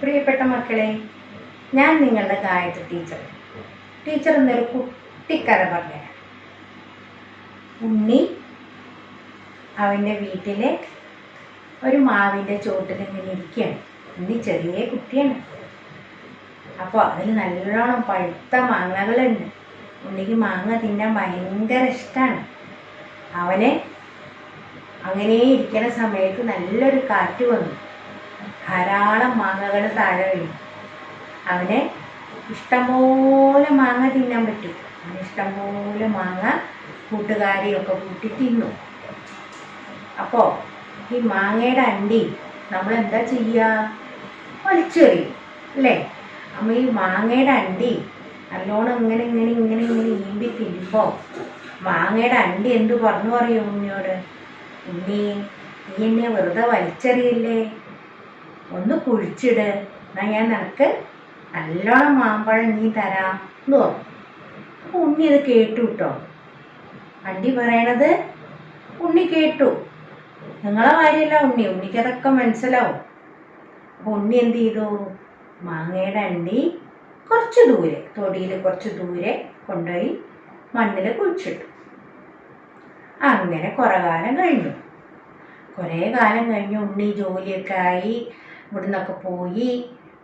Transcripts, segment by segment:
പ്രിയപ്പെട്ട മക്കളെ ഞാൻ നിങ്ങളുടെ ഗായത്രി ടീച്ചർ. ടീച്ചർ എന്നൊരു കുട്ടിക്കഥ പറഞ്ഞു ഉണ്ണി അവന്റെ വീട്ടിലെ ഒരു മാവിന്റെ ചോട്ടിൽ ഇങ്ങനെ ഇരിക്കുകയാണ്. ഉണ്ണി ചെറിയ കുട്ടിയാണ്. അപ്പോൾ അതിൽ നല്ലോണം പഴുത്ത മാങ്ങകളുണ്ട്. ഉണ്ണിക്ക് മാങ്ങ തിന്നാൻ ഭയങ്കര ഇഷ്ടമാണ് അവനെ അങ്ങനെ ഇരിക്കുന്ന സമയത്ത് നല്ലൊരു കാറ്റ് വന്നു. ധാരാളം മാങ്ങകൾ താഴെ വീഴും. അവന് ഇഷ്ടംപോലെ മാങ്ങ തിന്നാൻ പറ്റും. അവന് ഇഷ്ടംപോലെ മാങ്ങ കൂട്ടുകാരിയൊക്കെ കൂട്ടി തിന്നു. അപ്പോൾ ഈ മാങ്ങയുടെ അണ്ടി നമ്മൾ എന്താ ചെയ്യുക വലിച്ചെറിയും അല്ലേ? അമ്മ ഈ മാങ്ങയുടെ അണ്ടി നല്ലോണം ഇങ്ങനെ ഇങ്ങനെ ഇങ്ങനെ ഇങ്ങനെ ഈമ്പി തിന്നുമ്പോൾ മാങ്ങയുടെ അണ്ടി എന്ത് പറഞ്ഞു പറയും ഉണ്ണിയോട്? ഉണ്ണി നീ എന്നെ വെറുതെ വലിച്ചെറിയില്ലേ? ഒന്ന് കുഴിച്ചിട്. എന്നാ ഞാൻ നിനക്ക് നല്ലോണം മാമ്പഴം നീ തരാം. അപ്പോൾ ഉണ്ണി അത് കേട്ടു കേട്ടോ അണ്ടി പറയണത് ഉണ്ണി കേട്ടു. നിങ്ങളെ കാര്യമല്ല ഉണ്ണി. ഉണ്ണിക്ക് അതൊക്കെ മനസ്സിലാവും. അപ്പോൾ ഉണ്ണി എന്ത് ചെയ്തു? മാങ്ങയുടെ അണ്ടി കുറച്ച് ദൂരെ തൊടിയിൽ കുറച്ച് ദൂരെ കൊണ്ടുപോയി മണ്ണിൽ കുഴിച്ചിട്ടു. അങ്ങനെ കുറേ കാലം കഴിഞ്ഞു. കുറേ കാലം കഴിഞ്ഞു ഉണ്ണി ജോലിയൊക്കെ ആയി. ഇവിടുന്നൊക്കെ പോയി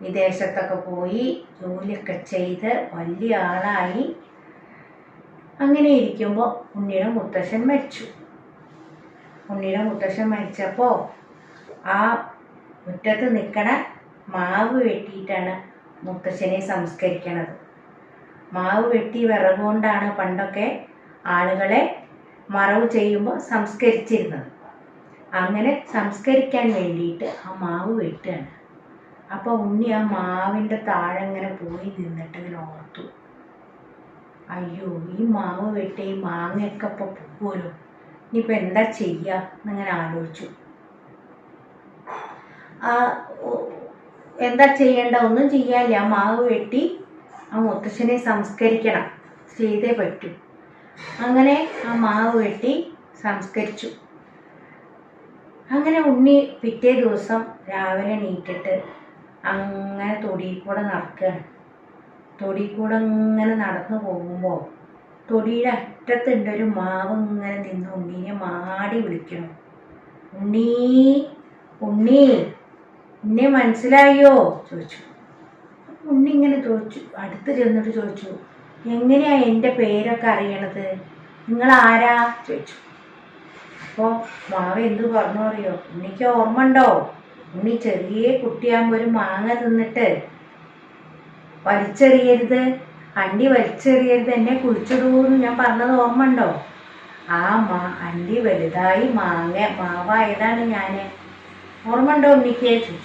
വിദേശത്തൊക്കെ പോയി ജോലിയൊക്കെ ചെയ്ത് വലിയ ആളായി. അങ്ങനെ ഇരിക്കുമ്പോൾ ഉണ്ണിയുടെ മുത്തശ്ശൻ മരിച്ചു. ഉണ്ണിയുടെ മുത്തശ്ശൻ മരിച്ചപ്പോൾ ആ മുറ്റത്ത് നിൽക്കണ മാവ് വെട്ടിയിട്ടാണ് മുത്തശ്ശനെ സംസ്കരിക്കണത്. മാവ് വെട്ടി വിറകുകൊണ്ടാണ് പണ്ടൊക്കെ ആളുകളെ മറവ് ചെയ്യുമ്പോൾ സംസ്കരിച്ചിരുന്നത്. അങ്ങനെ സംസ്കരിക്കാൻ വേണ്ടിയിട്ട് ആ മാവ് വെട്ടുകയാണ്. അപ്പോൾ ഉണ്ണി ആ മാവിന്റെ താഴെ ഇങ്ങനെ പോയി നിന്നിട്ട് ഇങ്ങനെ ഓർത്തു. അയ്യോ ഈ മാവ് വെട്ടി ഈ മാങ്ങയൊക്കെ ഇപ്പോൾ പോകുമല്ലോ ഇനിയിപ്പോൾ എന്താ ചെയ്യുക എന്നിങ്ങനെ ആലോചിച്ചു. ആ എന്താ ചെയ്യേണ്ട? ഒന്നും ചെയ്യാനില്ല. മാവ് വെട്ടി ആ മുത്തശ്ശനെ സംസ്കരിക്കണം. ചെയ്തേ പറ്റൂ. അങ്ങനെ ആ മാവ് വെട്ടി സംസ്കരിച്ചു. അങ്ങനെ ഉണ്ണി പിറ്റേ ദിവസം രാവിലെ നീറ്റിട്ട് അങ്ങനെ തൊടിയിൽ കൂടെ നടക്കുകയാണ് തൊടിയിൽ കൂടെ ഇങ്ങനെ നടന്നു പോകുമ്പോൾ തൊടിയുടെ അറ്റത്തുണ്ട് ഒരു മാവ് ഇങ്ങനെ നിന്ന് ഉണ്ണീനെ മാടി വിളിക്കണം. ഉണ്ണീ ഉണ്ണി എന്നെ മനസ്സിലായോ? ചോദിച്ചു. ഉണ്ണി ഇങ്ങനെ ചോദിച്ചു അടുത്ത് ചെന്നിട്ട് ചോദിച്ചു എങ്ങനെയാ എന്റെ പേരൊക്കെ അറിയണത്? നിങ്ങൾ ആരാ ചോദിച്ചു. അപ്പോൾ മാവ് എന്ത് പറഞ്ഞു അറിയോ? ഉണ്ണിക്ക് ഓർമ്മ ഉണ്ടോ? ഉണ്ണി ചെറിയ കുട്ടിയാകുമ്പോൾ ഒരു മാങ്ങ തിന്നിട്ട് വലിച്ചെറിയരുത്. അണ്ടി വലിച്ചെറിയരുത്. എന്നെ കുഴിച്ചിടൂന്ന് ഞാൻ പറഞ്ഞത് ഓർമ്മ ഉണ്ടോ? ആ മാ അണ്ടി വലുതായി മാങ്ങ മാവായതാണ് ഞാൻ ഓർമ്മ ഉണ്ടോ ഉണ്ണിക്ക്? ചോദിച്ചു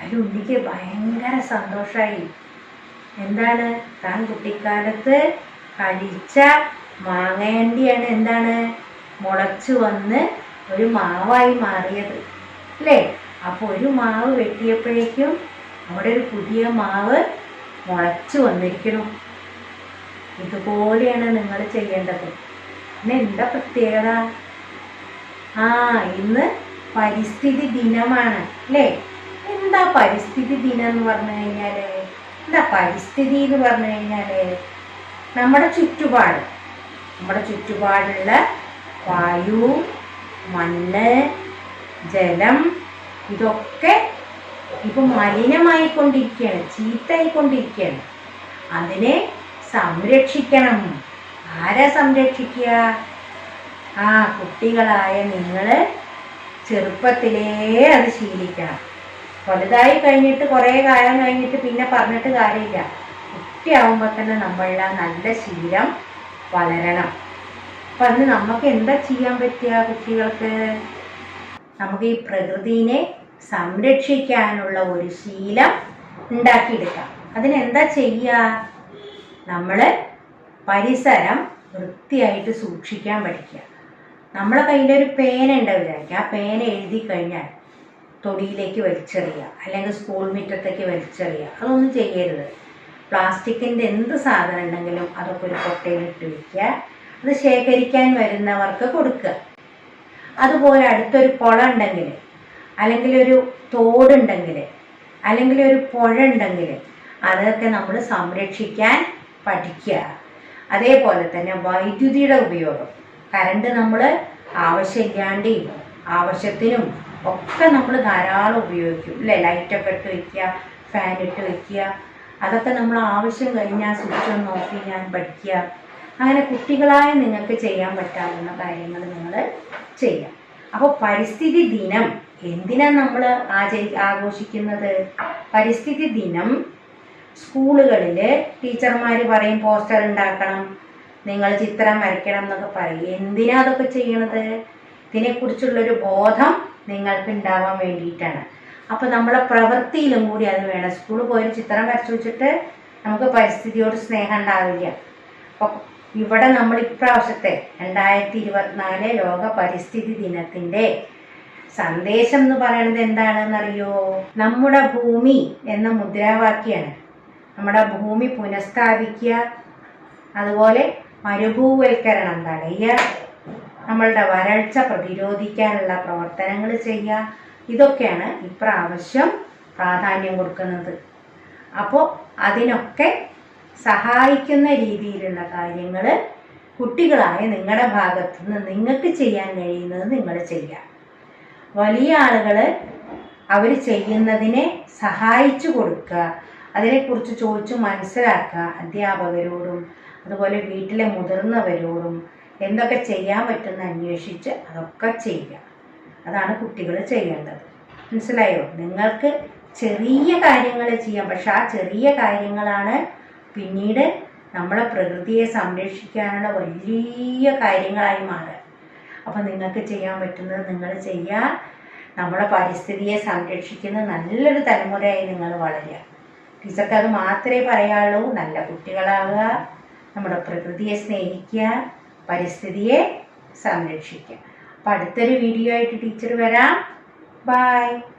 അതിൽ ഉണ്ണിക്ക് ഭയങ്കര സന്തോഷമായി എന്താണ്? താൻ കുട്ടിക്കാലത്ത് കഴിച്ച മാങ്ങയണ്ടിയാണ്. എന്താണ്? മുളച്ചു വന്ന് ഒരു മാവായി മാറിയത്. അല്ലേ? അപ്പോൾ ഒരു മാവ് വെട്ടിയപ്പോഴേക്കും അവിടെ ഒരു പുതിയ മാവ് മുളച്ചു വന്നിരിക്കണം ഇതുപോലെയാണ് നിങ്ങൾ ചെയ്യേണ്ടത്. പിന്നെ എന്താ പ്രത്യേകത? ആ ഇന്ന് പരിസ്ഥിതി ദിനമാണ്. അല്ലേ? എന്താ പരിസ്ഥിതി ദിനം എന്ന് പറഞ്ഞു കഴിഞ്ഞാൽ എന്താ പരിസ്ഥിതി എന്ന് പറഞ്ഞു കഴിഞ്ഞാൽ നമ്മുടെ ചുറ്റുപാട്. നമ്മുടെ ചുറ്റുപാടുള്ള വായു മണ്ണ് ജലം ഇതൊക്കെ ഇപ്പൊ മലിനമായിക്കൊണ്ടിരിക്കുകയാണ് ചീത്തയായിക്കൊണ്ടിരിക്കുകയാണ് അതിനെ സംരക്ഷിക്കണം. ആരാ സംരക്ഷിക്കുക? ആ കുട്ടികളായ നിങ്ങൾ ചെറുപ്പത്തിലേ അത് ശീലിക്കണം. വലുതായി കഴിഞ്ഞിട്ട് കുറേ കാലം കഴിഞ്ഞിട്ട് പിന്നെ പറഞ്ഞിട്ട് കാര്യമില്ല. കുട്ടിയാവുമ്പോൾ തന്നെ നമ്മളുടെ നല്ല ശീലം വളരണം. അപ്പം അതിന് നമുക്ക് എന്താ ചെയ്യാൻ പറ്റിയ കുട്ടികൾക്ക്? നമുക്ക് ഈ പ്രകൃതിനെ സംരക്ഷിക്കാനുള്ള ഒരു ശീലം ഉണ്ടാക്കിയെടുക്കാം. അതിനെന്താ ചെയ്യുക? നമ്മൾ പരിസരം വൃത്തിയായിട്ട് സൂക്ഷിക്കാൻ പഠിക്കുക. നമ്മളെ കയ്യിലൊരു പേന ഉണ്ട് വിചാരിക്കുക. ആ പേന എഴുതി കഴിഞ്ഞാൽ തൊടിയിലേക്ക് വലിച്ചെറിയുക. അല്ലെങ്കിൽ സ്കൂൾ മുറ്റത്തേക്ക് വലിച്ചെറിയുക. അതൊന്നും ചെയ്യരുത്. പ്ലാസ്റ്റിക്കിന്റെ എന്ത് സാധനം ഉണ്ടെങ്കിലും അതൊക്കെ ഒരു പൊട്ടയിലിട്ട് വയ്ക്കുക അത് ശേഖരിക്കാൻ വരുന്നവർക്ക് കൊടുക്കുക. അതുപോലെ അടുത്തൊരു കുളം ഉണ്ടെങ്കിൽ അല്ലെങ്കിൽ ഒരു തോടുണ്ടെങ്കിൽ അല്ലെങ്കിൽ ഒരു പുഴ ഉണ്ടെങ്കിൽ അതൊക്കെ നമ്മൾ സംരക്ഷിക്കാൻ പഠിക്കുക. അതേപോലെ തന്നെ വൈദ്യുതിയുടെ ഉപയോഗം. കറണ്ട് നമ്മൾ ആവശ്യമില്ലാണ്ടെയും ആവശ്യത്തിനും ഒക്കെ നമ്മൾ ധാരാളം ഉപയോഗിക്കും. അല്ലേ ലൈറ്റൊക്കെ ഇട്ട് വെക്കുക ഫാൻ ഇട്ട് വെക്കുക അതൊക്കെ നമ്മൾ ആവശ്യം കഴിഞ്ഞാൽ സ്വിച്ച് ഒന്ന് ഓഫ് ചെയ്യാൻ പഠിക്കുക. അങ്ങനെ കുട്ടികളായ നിങ്ങൾക്ക് ചെയ്യാൻ പറ്റാവുന്ന കാര്യങ്ങൾ നിങ്ങൾ ചെയ്യാം. അപ്പോൾ പരിസ്ഥിതി ദിനം എന്തിനാണ് നമ്മൾ ആചരി ആഘോഷിക്കുന്നത്? പരിസ്ഥിതി ദിനം സ്കൂളുകളിൽ ടീച്ചർമാർ പറയും പോസ്റ്റർ ഉണ്ടാക്കണം നിങ്ങൾ ചിത്രം വരയ്ക്കണം എന്നൊക്കെ പറയും. എന്തിനാ അതൊക്കെ ചെയ്യണത്? ഇതിനെക്കുറിച്ചുള്ളൊരു ബോധം നിങ്ങൾക്ക് ഉണ്ടാവാൻ വേണ്ടിയിട്ടാണ്. അപ്പോൾ നമ്മളെ പ്രവൃത്തിയിലും കൂടി അത് വേണം. സ്കൂളിൽ പോയി ചിത്രം വരച്ചു വെച്ചിട്ട് നമുക്ക് പരിസ്ഥിതിയോട് സ്നേഹം ഉണ്ടാവില്ല. ഇവിടെ നമ്മൾ ഇപ്രാവശ്യത്തെ രണ്ടായിരത്തി ഇരുപത്തിനാല് ലോക പരിസ്ഥിതി ദിനത്തിന്റെ സന്ദേശം എന്ന് പറയുന്നത് എന്താണെന്നറിയോ? നമ്മുടെ ഭൂമി എന്ന മുദ്രാവാക്യാണ്. നമ്മുടെ ഭൂമി പുനഃസ്ഥാപിക്കുക അതുപോലെ മരുഭൂവൽക്കരണം തടയുക നമ്മളുടെ വരൾച്ച പ്രതിരോധിക്കാനുള്ള പ്രവർത്തനങ്ങൾ ചെയ്യുക. ഇതൊക്കെയാണ് ഇപ്രാവശ്യം പ്രാധാന്യം കൊടുക്കുന്നത്. അപ്പോൾ അതിനൊക്കെ സഹായിക്കുന്ന രീതിയിലുള്ള കാര്യങ്ങൾ കുട്ടികളായ നിങ്ങളുടെ ഭാഗത്തു നിന്ന് നിങ്ങൾക്ക് ചെയ്യാൻ കഴിയുന്നത് നിങ്ങൾ ചെയ്യാം വലിയ ആളുകൾ അവർ ചെയ്യുന്നതിനെ സഹായിച്ചു കൊടുക്കുക അതിനെക്കുറിച്ച് ചോദിച്ച് മനസ്സിലാക്കുക അധ്യാപകരോടും അതുപോലെ വീട്ടിലെ മുതിർന്നവരോടും എന്തൊക്കെ ചെയ്യാൻ പറ്റുമെന്ന് അന്വേഷിച്ച് അതൊക്കെ ചെയ്യുക. അതാണ് കുട്ടികൾ ചെയ്യേണ്ടത്. മനസ്സിലായോ? നിങ്ങൾക്ക് ചെറിയ കാര്യങ്ങൾ ചെയ്യാം. പക്ഷെ ആ ചെറിയ കാര്യങ്ങളാണ് പിന്നീട് നമ്മളെ പ്രകൃതിയെ സംരക്ഷിക്കാനുള്ള വലിയ കാര്യങ്ങളായി മാറുക അപ്പം നിങ്ങൾക്ക് ചെയ്യാൻ പറ്റുന്നത് നിങ്ങൾ ചെയ്യുക നമ്മുടെ പരിസ്ഥിതിയെ സംരക്ഷിക്കുന്ന നല്ലൊരു തലമുറയായി നിങ്ങൾ വളരുക ടീച്ചർക്ക് അത് മാത്രമേ പറയാനുള്ളൂ. നല്ല കുട്ടികളാവുക നമ്മുടെ പ്രകൃതിയെ സ്നേഹിക്കുക പരിസ്ഥിതിയെ സംരക്ഷിക്കുക. അപ്പം അടുത്തൊരു വീഡിയോ ആയിട്ട് ടീച്ചർ വരാം. ബൈ